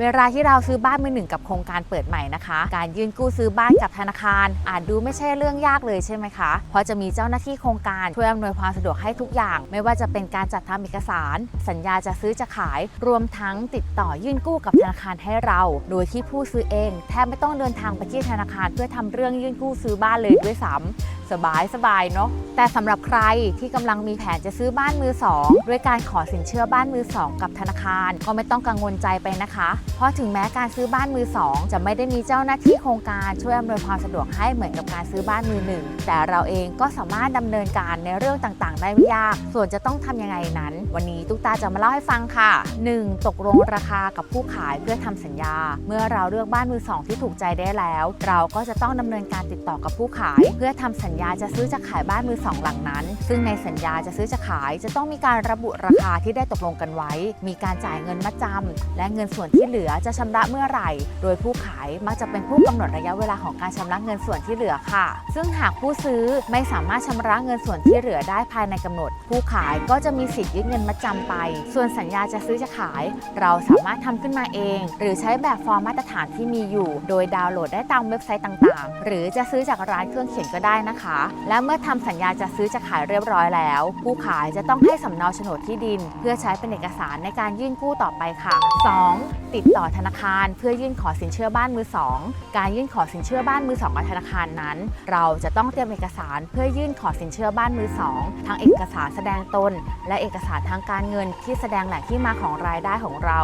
เวลาที่เราซื้อบ้านมือหนึ่งกับโครงการเปิดใหม่นะคะ การยื่นกู้ซื้อบ้านกับธนาคาร อาจดูไม่ใช่เรื่องยากเลยใช่ไหมคะ เพราะจะมีเจ้าหน้าที่โครงการช่วยอำนวยความสะดวกให้ทุกอย่าง ไม่ว่าจะเป็นการจัดทำเอกสาร สัญญาจะซื้อจะขาย รวมทั้งติดต่อยื่นกู้กับธนาคารให้เรา โดยที่ผู้ซื้อเอง แทบไม่ต้องเดินทางไปที่ธนาคารเพื่อทำเรื่องยื่นกู้ซื้อบ้านเลยด้วยซ้ำ สบายสบายเนาะแต่สำหรับใครที่กำลังมีแผนจะซื้อบ้านมือสองด้วยการขอสินเชื่อบ้านมือสองกับธนาคาร ก็ไม่ต้องกังวลใจไปนะคะ เพราะถึงแม้การซื้อบ้านมือสองจะไม่ได้มีเจ้าหน้าที่โครงการช่วยอำนวยความสะดวกให้เหมือนกับการซื้อบ้านมือหนึ่งแต่เราเองก็สามารถดำเนินการในเรื่องต่างๆ ได้ไม่ยาก ส่วนจะต้องทำยังไงนั้น วันนี้ตุ๊กตาจะมาเล่าให้ฟังค่ะ 1. ตกลงราคากับผู้ขายเพื่อทำสัญญา เมื่อเราเลือกบ้านมือสองที่ถูกใจได้แล้ว เราก็จะต้องดำเนินการติดต่อกับผู้ขายเพื่อทำสัญญาจะซื้อจะขายบ้านมือสองหลังนั้น ซึ่งในสัญญาจะซื้อจะขายจะต้องมีการระบุราคาที่ได้ตกลงกันไว้ มีการจ่ายเงินมัดจำและเงินส่วนที่เหลือจะชำระเมื่อไหร่ โดยผู้ขายมักจะเป็นผู้กำหนดระยะเวลาของการชำระเงินส่วนที่เหลือค่ะ ซึ่งหากผู้ซื้อไม่สามารถชำระเงินส่วนที่เหลือได้ภายในกำหนด ผู้ขายก็จะมีสิทธิ์ยึดเงินมัดจำไป ส่วนสัญญาจะซื้อจะขาย เราสามารถทำขึ้นมาเอง หรือใช้แบบฟอร์มมาตรฐานที่มีอยู่ โดยดาวน์โหลดได้ตามเว็บไซต์ต่างๆ หรือจะซื้อจากร้านเครื่องเขียนก็ได้นะคะและเมื่อทำสัญญาจะซื้อจะขายเรียบร้อยแล้ว ผู้ขายจะต้องให้สำเนาโฉนดที่ดิน เพื่อใช้เป็นเอกสารในการยื่นกู้ต่อไปค่ะ 2. ติดต่อธนาคารเพื่อยื่นขอสินเชื่อบ้านมือสองการยื่นขอสินเชื่อบ้านมือสองกับธนาคารนั้น เราจะต้องเตรียมเอกสารเพื่อยื่นขอสินเชื่อบ้านมือสองทั้งเอกสารแสดงตน และเอกสารทางการเงินที่แสดงแหล่งที่มาของรายได้ของเรา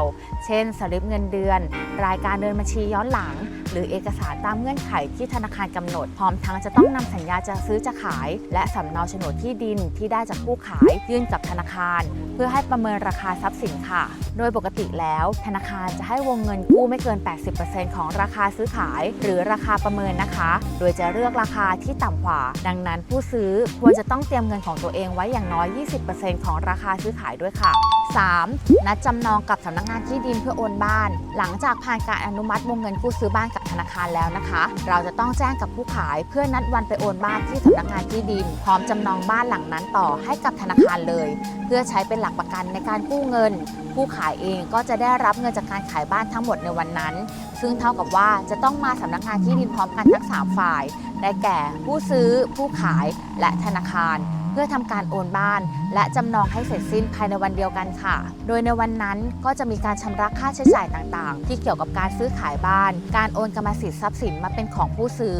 เช่น สลิปเงินเดือน รายการเดินบัญชีย้อนหลัง หรือเอกสารตามเงื่อนไขที่ธนาคารกำหนด พร้อมทั้งจะต้องนำสัญญาจะจะซื้อจะขาย และสำเนาโฉนดที่ดินที่ได้จากผู้ขายยื่นกับธนาคาร เพื่อให้ประเมินราคาทรัพย์สินค่ะ โดยปกติแล้วธนาคารจะให้วงเงินกู้ไม่เกิน 80%ของราคาซื้อขาย หรือราคาประเมินนะคะ โดยจะเลือกราคาที่ต่ำกว่า ดังนั้นผู้ซื้อควรจะต้องเตรียมเงินของตัวเองไว้อย่างน้อย 20%ของราคาซื้อขายด้วยค่ะ 3. นัดจำนองกับสำนักงานที่ดินเพื่อโอนบ้าน หลังจากผ่านการอนุมัติวงเงินกู้ซื้อบ้านกับธนาคารแล้วนะคะ เราจะต้องแจ้งกับผู้ขายเพื่อนัดวันไปโอนบ้านที่สำนักงานที่ดิน พร้อมจำนองบ้านหลังนั้นต่อให้กับธนาคารเลย เพื่อใช้เป็นหลักประกันในการกู้เงิน ผู้ขายเองก็จะได้รับเงินจากการขายบ้านทั้งหมดในวันนั้น ซึ่งเท่ากับว่าจะต้องมาสำนักงานที่ดินพร้อมกันทั้ง3ฝ่ายได้แก่ผู้ซื้อผู้ขายและธนาคาร เพื่อทำการโอนบ้าน และจำนองให้เสร็จสิ้นภายในวันเดียวกันค่ะ โดยในวันนั้นก็จะมีการชำระค่าใช้จ่ายต่างๆ ที่เกี่ยวกับการซื้อขายบ้าน การโอนกรรมสิทธิ์ทรัพย์สินมาเป็นของผู้ซื้อ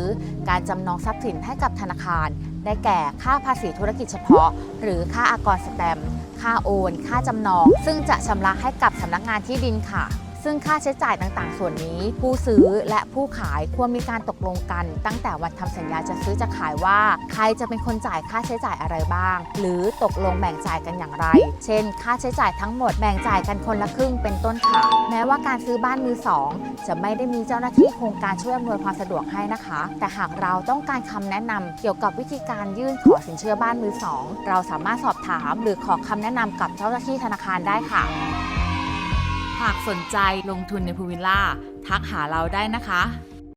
การจำนองทรัพย์สินให้กับธนาคาร ได้แก่ค่าภาษีธุรกิจเฉพาะ หรือค่าอากรสแตมค่าโอน ค่าจำนอง ซึ่งจะชำระให้กับสำนักงานที่ดินค่ะ ซึ่งค่าใช้จ่ายต่างๆ ส่วนนี้ ผู้ซื้อและผู้ขายควรมีการตกลงกัน ตั้งแต่วันทำสัญญาจะซื้อจะขายว่า ใครจะเป็นคนจ่ายค่าใช้จ่ายอะไรบ้าง หรือตกลงแบ่งจ่ายกันอย่างไร เช่น ค่าใช้จ่ายทั้งหมดแบ่งจ่ายกันคนละครึ่งเป็นต้นค่ะแม้ว่าการซื้อบ้านมือสองจะไม่ได้มีเจ้าหน้าที่โครงการช่วยอำนวยความสะดวกให้นะคะ แต่หากเราต้องการคำแนะนำเกี่ยวกับวิธีการยื่นขอสินเชื่อบ้านมือสองเราสามารถสอบถาม หรือขอคำแนะนำกับเจ้าหน้าที่ธนาคารได้ค่ะากสนใจลงทุนในพูวิลล่าทักหาเราได้นะคะ